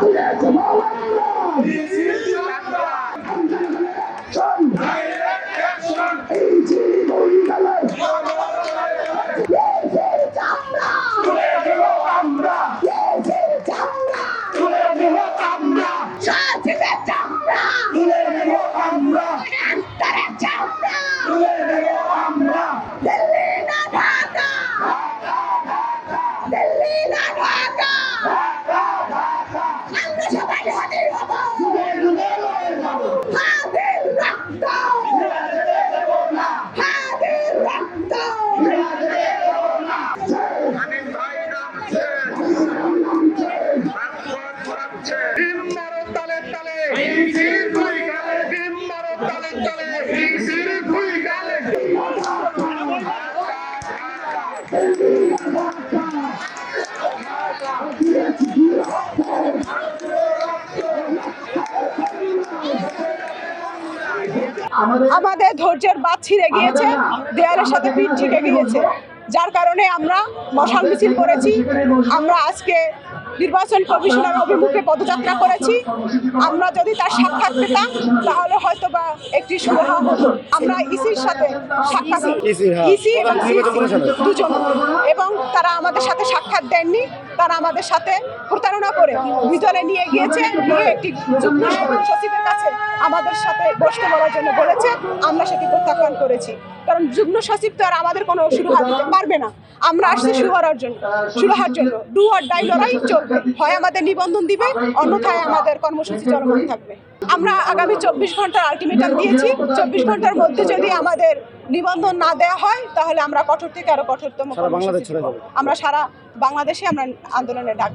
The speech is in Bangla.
He is His He is His আমাদের ধৈর্যের বাদ ছিঁড়ে গিয়েছে দেয়ালের সাথে পিঠ ঠেকে গিয়েছে। যার কারণে আমরা মশাল মিছিল করেছি আমরা আজকে নির্বাচন কমিশনের অভিমুখে পদযাত্রা করেছি। আমরা যদি তার সাক্ষাৎ পেতাম তাহলে হয়তো বা একটি সুরাহা হতো। আমরা ইসির সাথে সাক্ষাৎ হ্যাঁ। ইসি এবং দুজন। এবং তারা আমাদের সাথে সাক্ষাৎ দেননি তারা আমাদের সাথে প্রতারণা করে ভিতরে নিয়ে গিয়েছে নিয়ে একটি যুগ্ম সচিবের কাছে আমাদের সাথে বসতে বলার জন্য বলেছে আমরা সেটি প্রত্যাখ্যান করেছি। কারণ যুগ্ম সচিব তো আর আমাদের কোনো সুরাহা দিতে পারবে না। আমরা আসছি শুরু সুহারার জন্য সুরাহার জন্য। ডু আর ডাই লড়াই চলবে। হয় আমাদের নিবন্ধন দিবে অন্যথায় আমাদের কর্মসূচি চলমান থাকবে। আমরা আগামী চব্বিশ ঘণ্টার আলটিমেটাম দিয়েছি। চব্বিশ ঘণ্টার মধ্যে যদি আমাদের নিবন্ধন না দেওয়া হয় তাহলে আমরা কঠোর থেকে আরও কঠোরতম। আমরা সারা বাংলাদেশে আমরা আন্দোলনে ডাক